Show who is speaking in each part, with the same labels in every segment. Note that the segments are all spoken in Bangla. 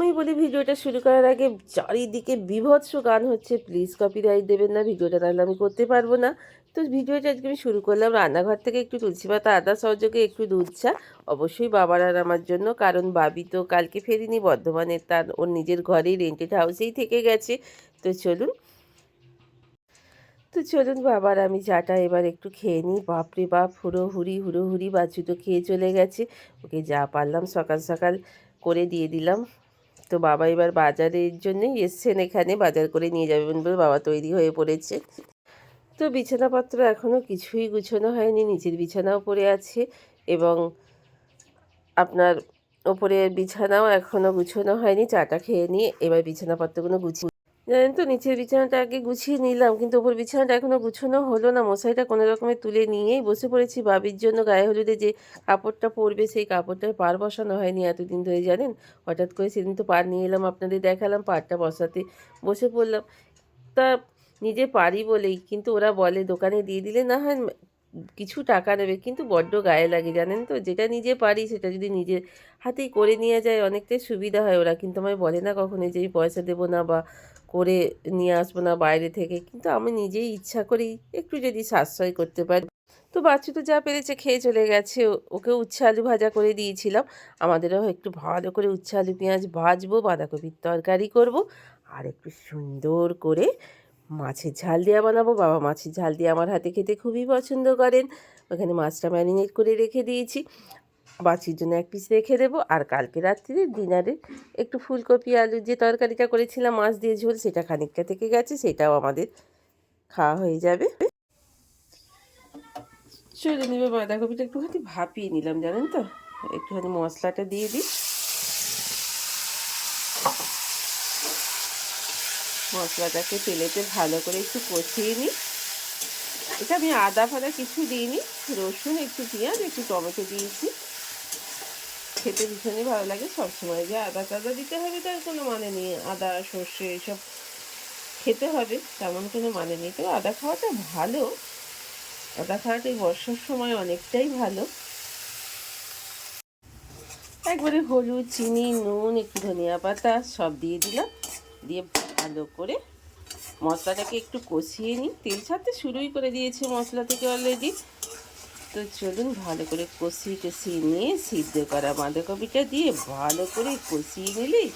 Speaker 1: প্রথমেই বলি, ভিডিওটা শুরু করার আগে চারিদিকে বিভৎস গান হচ্ছে। প্লিজ কপিরাইট দেবেন না, ভিডিওটা তাহলে আমি করতে পারব না। তো ভিডিওটা আজকে আমি শুরু করলাম। রান্নাঘর থেকে একটু তুলসী পাতা, আদা সহযোগে একটু দুধ চা। অবশ্যই বাবার আর আমার জন্য, কারণ বাবি তো কালকে ফেরিনি বর্ধমানে তার, ওর নিজের ঘরেই রেন্টেড হাউসেই থেকে গেছে। তো চলুন তো চলুন বাবার আমি চাটা এবার একটু খেয়ে নিই। বাপরে বাপ হুড়ো হুড়ি হুড়ো হুড়ি বাচ্চু তো খেয়ে চলে গেছে। ওকে যা পারলাম সকাল সকাল করে দিয়ে দিলাম। তো বাবা এবার বাজারের জন্যই এসছেন এখানে, বাজার করে নিয়ে যাবেন বলে বাবা তৈরি হয়ে পড়েছে। তো বিছানাপত্র এখনও কিছুই গুছানো হয়নি, নিচের বিছানাও পড়ে আছে এবং আপনার ওপরের বিছানাও এখনও গুছানো হয়নি চাটা খেয়ে নিয়ে এবার বিছানাপত্রগুলো গুছিয়ে জানেন তো নিচের বিছানাটা আগে গুছিয়ে নিলাম, কিন্তু ওপর বিছানাটা এখনও গুছানো হলো না। মশারিটা কোনো রকমে তুলে নিয়েই বসে পড়েছি। বাবির জন্য গায়ে হলুদে যে কাপড়টা পরবে, সেই কাপড়টার পার বসানো হয়নি এতদিন ধরে, জানেন? হঠাৎ করে সেদিন তো পার নিয়ে এলাম আপনাদের দেখালাম, পারটা বসাতে বসে পড়লাম। তা নিজে পারি বলেই, কিন্তু ওরা বলে দোকানে দিয়ে দিলে না হয় কিছু টাকা নেবে, কিন্তু বড্ড গায়ে লাগে, জানেন তো? যেটা নিজে পারি, সেটা যদি নিজের হাতেই করে নিয়ে যায়, অনেকটাই সুবিধা হয় ওরা। কিন্তু আমায় বলে না কখনো যে এই পয়সা দেবো না বা করে নিয়ে আসব না বাইরে থেকে। কিন্তু আমি নিজেই ইচ্ছা করি একটু যদি সাশ্রয় করতে পারি। তো বাচ্চু তো যা পেরেছে খেয়ে চলে গেছে। ওকে উচ্ছে আলু ভাজা করে দিয়েছিলাম। আমাদেরও একটু ভালো করে উচ্ছে আলু, পেঁয়াজ ভাজবো, বাঁধাকপির তরকারি করব। আর একটু সুন্দর করে মাছের ঝাল দেওয়া বানাবো। বাবা মাছের ঝাল দিয়ে আমার হাতে খেতে খুবই পছন্দ করেন। ওখানে মাছটা ম্যারিনেট করে রেখে দিয়েছি। বাচির জন্য এক পিস রেখে দেবো। আর কালকে রাত্রিরে ডিনারে একটু ফুলকপি আলুর যে তরকারিটা করেছিলাম, মাছ দিয়ে ঝোল, সেটা খানিকটা থেকে গেছে, সেটাও আমাদের খাওয়া হয়ে যাবে। চলে নেবে বাঁধাকপিটা একটুখানি ভাপিয়ে নিলাম, জানেন তো? একটুখানি মশলাটা দিয়ে দিই। মশলাটাকে তেলেতে ভালো করে একটু কষিয়ে নিই। এটা আমি আদা ফাদা কিছু দিইনি, রসুন, একটু পেঁয়াজ, একটু টমেটো দিয়েছি। খেতে ভীষণই ভালো লাগে সবসময়। যে আদা টাদা দিতে হবে তার কোনো মানে নেই। আদা, সর্ষে এসব খেতে হবে তেমন কোনো মানে নেই। তো আদা খাওয়াটা ভালো। আদা খাওয়াটা এই বর্ষার সময় অনেকটাই ভালো। একবারে হলুদ, চিনি, নুন, একটু ধনিয়া পাতা সব দিয়ে দিলাম। দিয়ে ভালো করে মশলাটাকে একটু কষিয়ে নিই। তেল ছাড়তে শুরুই করে দিয়েছে মশলা থেকে অলরেডি তো চলুন ভালো করে কষিয়ে কষিয়ে নিয়ে সিদ্ধ করা বাঁধাকপিটা দিয়ে ভালো করে কষিয়ে নিলেই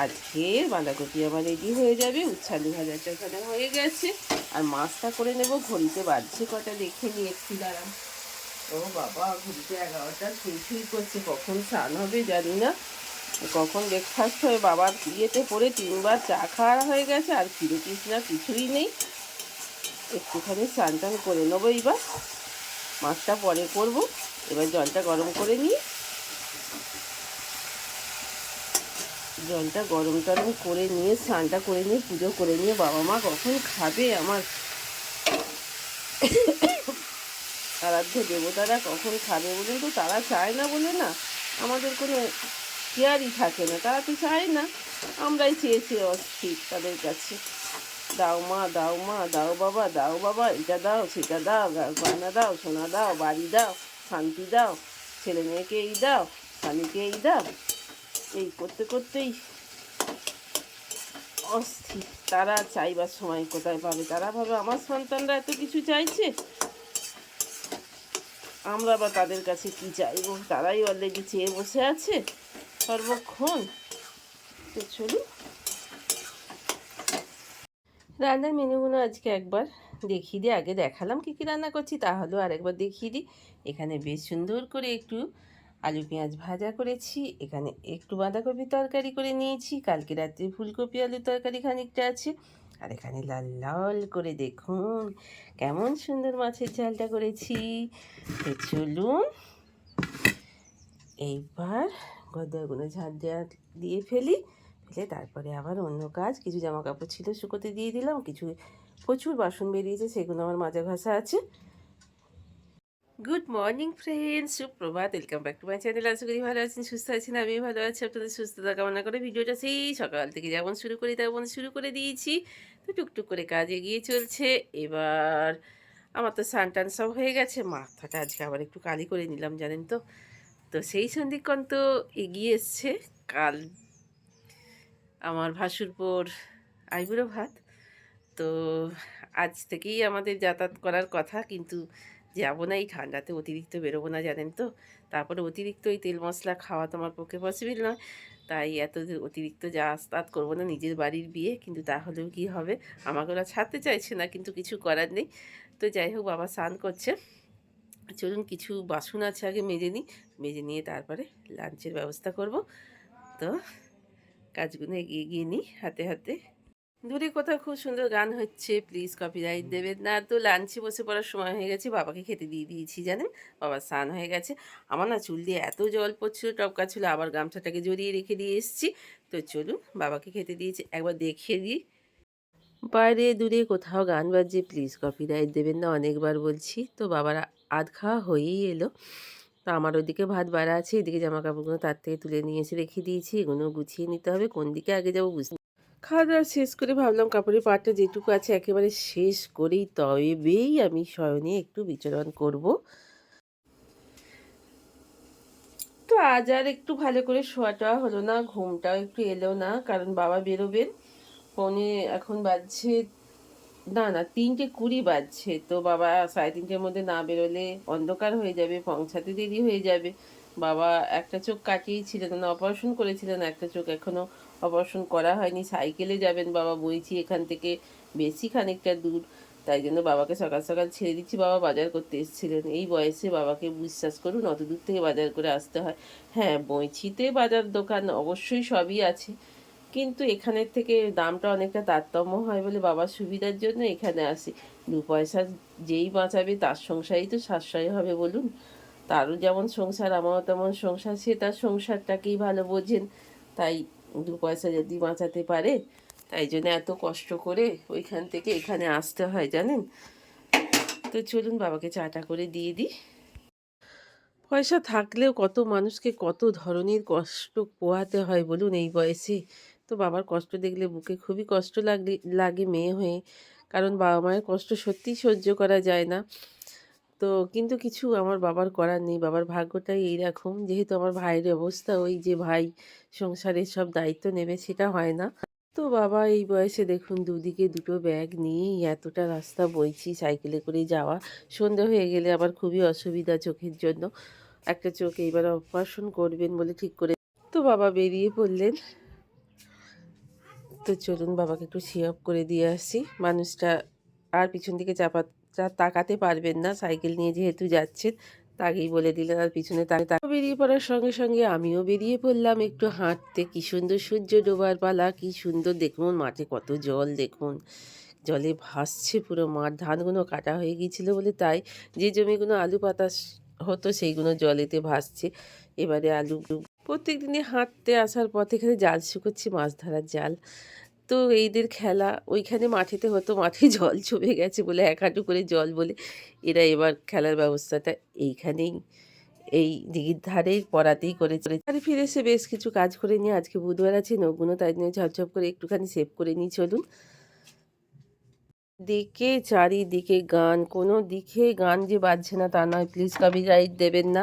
Speaker 1: আর ফের বাঁধাকপি আমার রেডি হয়ে যাবে। উচ্ছালু ভাজাটা এখানে হয়ে গেছে। আর মাছটা করে নেব ঘড়িতে বাজছে কটা? দেখে নিয়ে একটু দাঁড়ান ও বাবা ঘড়িতে এগারোটা। ছুঁই করছে। কখন স্নান হবে জানি না। কখন ব্রেকফাস্ট হয়ে বাবার ইয়েতে পড়ে তিনবার চা খাওয়া হয়ে গেছে। আর ফিরে না, কিছুই নেই। একটুখানি স্নান টান করে নেব এইবার। মাছটা পরে করব। এবার জলটা গরম করে নিই। জলটা গরম টরম করে নিয়ে, স্নানটা করে নিয়ে, পুজো করে নিয়ে বাবা মা কখন খাবে আমার? আরাধ্য দেবতারা কখন খাবে বলুন তো? তারা চায় না বলে না। আমাদের কোনো কেয়ারই থাকে না। তারা তো চায় না। আমরাই চেয়েছি অস্থির তাদের কাছে। দাও, মা দাও মা দাও, বাবা দাও, বাবা, এটা দাও, সেটা দাও গয়না দাও, সোনা দাও, বাড়ি দাও, শান্তি দাও, ছেলে মেয়েকে এই দাও স্বামীকে এই দাও। এই করতে করতেই অস্থির। তারা চাইবার সময় কোথায় পাবে? তারা ভাবে আমার সন্তানরা এত কিছু চাইছে। আমরা বা তাদের কাছে কি চাইব? তারাই অলরেডি চেয়ে বসে আছে। সর্বক্ষণ। তো চলুন। রান্নার মেনুগুলো আজকে একবার দেখিয়ে দিই আগে দেখালাম কী কী রান্না করছি, তাহলেও আরেকবার দেখিয়ে দিই। এখানে বেশ সুন্দর করে একটু আলু পেঁয়াজ ভাজা করেছি, এখানে একটু বাঁধাকপি তরকারি করে নিয়েছি, কালকে রাত্রে ফুলকপি আলুর তরকারি খানিকটা আছে। আর এখানে লাল লাল করে দেখুন কেমন সুন্দর মাছের ঝালটা করেছি। তো চলুন এইবার গদাগুলো দেওয়া দিয়ে ফেলি। ফেলে তারপরে আবার অন্য কাজ, কিছু জামা কাপড় ছিল শুকোতে দিয়ে দিলাম, কিছু প্রচুর বাসন বেরিয়েছে, সেগুলো আমার মাজা ঘষা আছে। গুড মর্নিং ফ্রেন্ডস সুপ্রভাত welcome back to my channel আশা করি ভালো আছেন, সুস্থ আছেন আমি ভালো আছি। আপনাদের সুস্থতা কামনা করে ভিডিওটা সেই সকাল থেকে যেমন শুরু করি, তেমন শুরু করে দিয়েছি। তো টুকটুক করে কাজ এগিয়ে চলছে। এবার আমার তো সান টান সব হয়ে গেছে, মাথাটা আজকে আবার একটু কালি করে নিলাম, জানেন তো। তো সেই সন্ধিক্ষণ তো এগিয়ে এসছে। কাল আমার ভাসুরপুর আইবুড়ো ভাত। তো আজ থেকেই আমাদের যাতায়াত করার কথা, কিন্তু যাব না এই ঠান্ডাতে, অতিরিক্ত বেরোবো না, জানেন তো? তারপরে অতিরিক্ত এই তেল মশলা খাওয়া তো আমার পক্ষে পসিবল নয়। তাই এত যে অতিরিক্ত যাতায়াত করব না, নিজের বাড়ির বিয়ে, কিন্তু তাহলেও কি হবে? আমাকে ওরা ছাড়তে চাইছে না, কিন্তু কিছু করার নেই। তো যাই হোক, বাবা স্নান করছে। চলুন, কিছু বাসন আছে আগে মেজে নিই। মেজে নিয়ে তারপরে লাঞ্চের ব্যবস্থা করব। তো কাজগুলো এগিয়ে গিয়ে নিই হাতে হাতে। দূরে কোথাও খুব সুন্দর গান হচ্ছে প্লিজ কপিরাইট দেবেন না। তো লাঞ্চে বসে পড়ার সময় হয়ে গেছে বাবাকে খেতে দিয়ে দিয়েছি জানেন? বাবা স্নান হয়ে গেছে। আমার না চুল দিয়ে এত জল পড়ছিল টপকা ছিল আবার গামছাটাকে জড়িয়ে রেখে দিয়ে এসেছি। তো চলুন বাবাকে খেতে দিয়েছি একবার দেখিয়ে দিই। বাইরে দূরে কোথাও গান বাজছে প্লিজ কপিরাইট দেবেন না অনেকবার বলছি। তো বাবার আধ খাওয়া হয়েই এলো। তো আমার ওইদিকে ভাত বাড়া আছে, এদিকে জামা কাপড়গুলো তার থেকে তুলে নিয়ে এসে রেখে দিয়েছি, এগুলো গুছিয়ে নিতে হবে, কোন দিকে আগে যাব বুঝতে খাওয়া দাওয়া শেষ করে ভাবলাম কাপড়ের পাটটা যেটুকু আছে একেবারে শেষ করেই তবেই আমি শয়নে একটু বিচরণ করব। তো আজ আর একটু ভালো করে শোয়াটা হলো না, ঘুমটাও একটু এলো না, কারণ বাবা বেরোবেন, ফোনে এখন বাজছে না না, তিনটে কুড়ি বাজছে। তো বাবা সাড়ে তিনটের মধ্যে না বেরোলে অন্ধকার হয়ে যাবে, পৌঁছাতে দেরি হয়ে যাবে। বাবা একটা চোখ কাটিয়েছিলেন না, অপারেশন করেছিলেন একটা চোখ এখনও অপারেশন করা হয়নি। সাইকেলে যাবেন বাবা, বইছি এখান থেকে বেশি খানিকটা দূর। তাই জন্য বাবাকে সকাল সকাল ছেড়ে দিচ্ছি। বাবা বাজার করতে এসেছিলেন। এই বয়সে বাবাকে বিশ্বাস করুন, অত দূর থেকে বাজার করে আসতে হয়। হ্যাঁ বইছিতে বাজার দোকান অবশ্যই সবই আছে। কিন্তু এখানের থেকে দামটা অনেকটা তারতম্য হয় বলে বাবার সুবিধার জন্য এখানে আসি। দু পয়সা যেই বাঁচাবে তার সংসারই তো সাশ্রয় হবে বলুন। তারও যেমন সংসার, আমারও তেমন সংসার, সে তার সংসারটাকেই ভালো বোঝেন। তাই দু পয়সা যদি বাঁচাতে পারে, তাই জন্য এত কষ্ট করে ওইখান থেকে এখানে আসতে হয়, জানেন? তো চলুন বাবাকে চাটা করে দিয়ে দিই। পয়সা থাকলেও কত মানুষকে কত ধরনের কষ্ট পোহাতে হয় বলুন এই বয়সে। তো বাবার কষ্ট দেখলে বুকে খুবই কষ্ট লাগলে, লাগে মেয়ে হয়ে। কারণ বাবা মায়ের কষ্ট সত্যিই সহ্য করা যায় না। তো কিন্তু কিছু আমার বাবার করার নেই। বাবার ভাগ্যটাই এইরকম। যেহেতু আমার ভাইয়ের অবস্থা ওই যে ভাই সংসারের সব দায়িত্ব নেবে সেটা হয় না। তো বাবা এই বয়সে দেখুন দুদিকে দুটো ব্যাগ নিয়েই এতটা রাস্তা বইছি সাইকেলে করে যাওয়া। সন্ধে হয়ে গেলে আবার খুবই অসুবিধা চোখের জন্য। একটা চোখ এইবার অপারেশন করবেন বলে ঠিক করে তো বাবা বেরিয়ে পড়লেন। তো চলুন বাবাকে একটু সিয়াপ করে দিয়ে আসি। মানুষটা আর পিছন দিকে চাপা তাকাতে পারবেন না, সাইকেল নিয়ে যেহেতু যাচ্ছেন তাকেই বলে দিলেন আর পিছনে তাকে বেরিয়ে পড়ার সঙ্গে সঙ্গে আমিও বেরিয়ে পড়লাম একটু হাঁটতে। কি সুন্দর সূর্য ডোবার পালা, কি সুন্দর দেখুন মাঠে কত জল দেখুন। জলে ভাসছে পুরো মাঠ, ধানগুলো কাটা হয়ে গিয়েছিল বলে তাই যে জমিগুলো আলু পাতা হতো সেইগুলো জলেতে ভাসছে। এবারে আলু প্রত্যেক দিনে হাঁটতে আসার পথে এখানে জাল শুকোচ্ছি, মাছ ধরার জাল। তো এইদের খেলা, ওইখানে মাঠেতে হতো, মাঠে জল জমে গেছে বলে এক হাঁটু করে জল বলে এরা এবার খেলার ব্যবস্থাটা এইখানেই, এই দিঘির ধারেই পড়াতেই করেছে। আরে ফিরে এসে বেশ কিছু কাজ করে নিয়ে আজকে বুধবার আছে নগুনো তাই জন্য ঝপঝপ করে একটুখানি সেভ করে নিই, চলুন। দিকে চারিদিকে গান, কোনো দিকে গান যে বাজছে না তা নয় প্লিজ কবি রাইট দেবেন না।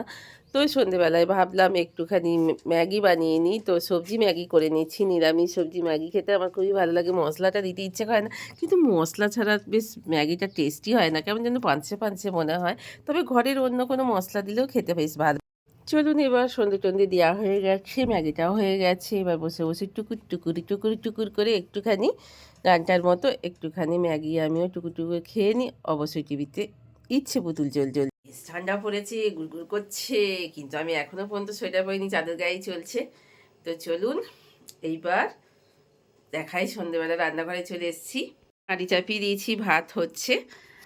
Speaker 1: তো সন্ধেবেলায় ভাবলাম একটুখানি ম্যাগি বানিয়ে নিই। তো সবজি ম্যাগি করে নিচ্ছি, নিরামিষ সবজি ম্যাগি খেতে আমার খুবই ভালো লাগে। মশলাটা দিতে ইচ্ছে করে না, কিন্তু মশলা ছাড়া বেশ ম্যাগিটা টেস্টি হয় না, কেমন যেন পাঁচছে পাঁচছে মনে হয়। তবে ঘরের অন্য কোনো মশলা দিলেও খেতে বেশ ভালো। চলুন এবার সন্ধে টন্ধে দেওয়া হয়ে গেছে, ম্যাগিটাও হয়ে গেছে। এবার বসে বসে টুকুর টুকুরি, টুকুর টুকুর করে একটুখানি গানটার মতো একটুখানি ম্যাগি আমিও টুকুর টুকুর খেয়ে নিই। অবশ্যই টিভিতে ইচ্ছে পুতুল জল জল ঠান্ডা পড়েছে, গুড়গুড় করছে, কিন্তু আমি এখনও পর্যন্ত সোয়েটার পরিনি, চাদর গায়ে চলছে। তো চলুন, এইবার দেখাই সন্ধেবেলা রান্নাঘরে চলে এসেছি। হাঁড়ি চাপিয়ে দিয়েছি, ভাত হচ্ছে।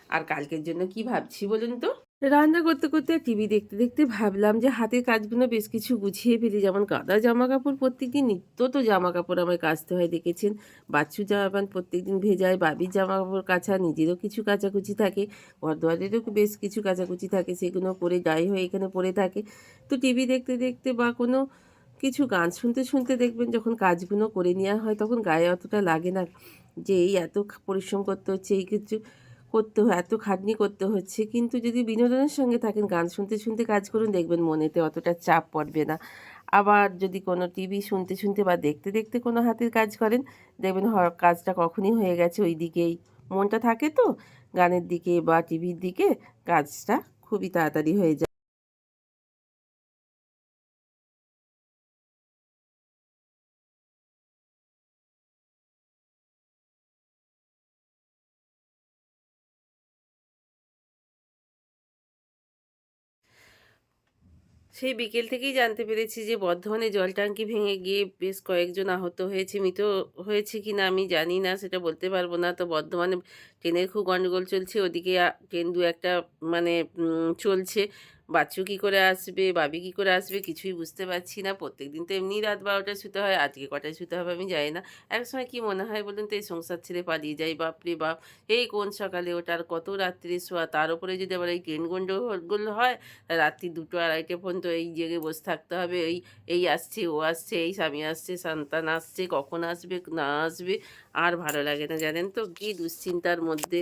Speaker 1: আর কালকের জন্য কি ভাবছি বলুন তো? রান্না করতে করতে টিভি দেখতে দেখতে ভাবলাম যে হাতের কাজগুলো বেশ কিছু গুছিয়ে ফেলি। যেমন কাদা জামা কাপড় প্রত্যেকদিন নিত্য তো জামা কাপড় আমায় কাচতে হয়, দেখেছেন? বাচ্চু জামা প্যান্ট প্রত্যেকদিন ভেজায়, বাবির জামা কাপড় কাচা নিজেরও কিছু কাচাকুচি থাকে ঘর দুয়ারেরও বেশ কিছু কাচাকুচি থাকে, সেগুলো পরে গায়ে হয়ে এখানে পড়ে থাকে। তো টিভি দেখতে দেখতে বা কোনো কিছু গান শুনতে শুনতে দেখবেন, যখন কাজগুলো করে নেওয়া হয়, তখন গায়ে অতটা লাগে না যে এই এত পরিশ্রম করতে হচ্ছে, এই কিছু করতে হয়, এত খাটনি করতে হচ্ছে। কিন্তু যদি বিনোদনের সঙ্গে থাকেন, গান শুনতে শুনতে কাজ করুন, দেখবেন মনেতে অতটা চাপ পড়বে না। আবার যদি কোনো টিভি শুনতে শুনতে বা দেখতে দেখতে কোনো হাতের কাজ করেন, দেখবেন কাজটা কখনই হয়ে গেছে ওই দিকেই। মনটা থাকে তো, গানের দিকে বা টিভির দিকে, কাজটা খুবই তাড়াতাড়ি হয়ে যায়। সেই বিকেল থেকেই জানতে পেরেছি যে বর্ধমানে জল ট্যাঙ্কি ভেঙে গিয়ে বেশ কয়েকজন আহত হয়েছে। মৃত হয়েছে কি না আমি জানি না, সেটা বলতে পারব না। তো বর্ধমানে ট্রেনের খুব গণ্ডগোল চলছে, ওদিকে ট্রেন দু একটা মানে চলছে। বাচ্চু কী করে আসবে? বাবি কী করে আসবে? কিছুই বুঝতে পারছি না। প্রত্যেক দিন তো এমনি রাত বারোটায় শুতে হয়, আজকে কটায় শুতে হবে আমি জানি না। এক সময় কী মনে হয় বলুন তো, এই সংসার ছেড়ে পালিয়ে যাই বাপরে বাপ। এই কোন সকালে ওটার কত রাত্রি শোয়া? তার উপরে যদি আবার এই ট্রেন গন্ডগোল হয়, রাত্রি দুটো আড়াইটে পর্যন্ত এই জেগে বসে থাকতে হবে। এই এই আসছে, ও আসছে, এই স্বামী আসছে, সন্তান আসছে, কখন আসবে, না আসবে? আর ভালো লাগে না জানেন তো? কি দুশ্চিন্তার মধ্যে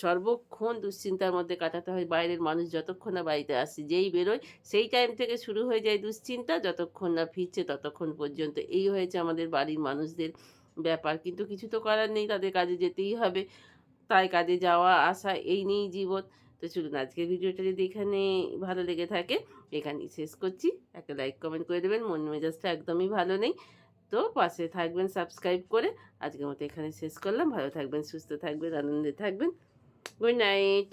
Speaker 1: সর্বক্ষণ দুশ্চিন্তার মধ্যে কাটাতে হয় বাইরের মানুষ যতক্ষণ না বাড়িতে আসে, যেই বেরোয় সেই টাইম থেকে শুরু হয়ে যায় দুশ্চিন্তা, যতক্ষণ না ফিরছে ততক্ষণ পর্যন্ত। এই হয়েছে আমাদের বাড়ির মানুষদের ব্যাপার। কিন্তু কিছু তো করার নেই, তাদের কাজে যেতেই হবে। তাই কাজে যাওয়া, আসা, এই নিয়েই জীবন। তো চলুন আজকের ভিডিওটা যদি এখানে ভালো লেগে থাকে, এখানেই শেষ করছি। একটা লাইক কমেন্ট করে দেবেন। মন মেজাজটা একদমই ভালো নেই। তো পাশে থাকবেন সাবস্ক্রাইব করে। আজকের মতো এখানে শেষ করলাম। ভালো থাকবেন, সুস্থ থাকবেন, আনন্দে থাকবেন। Good night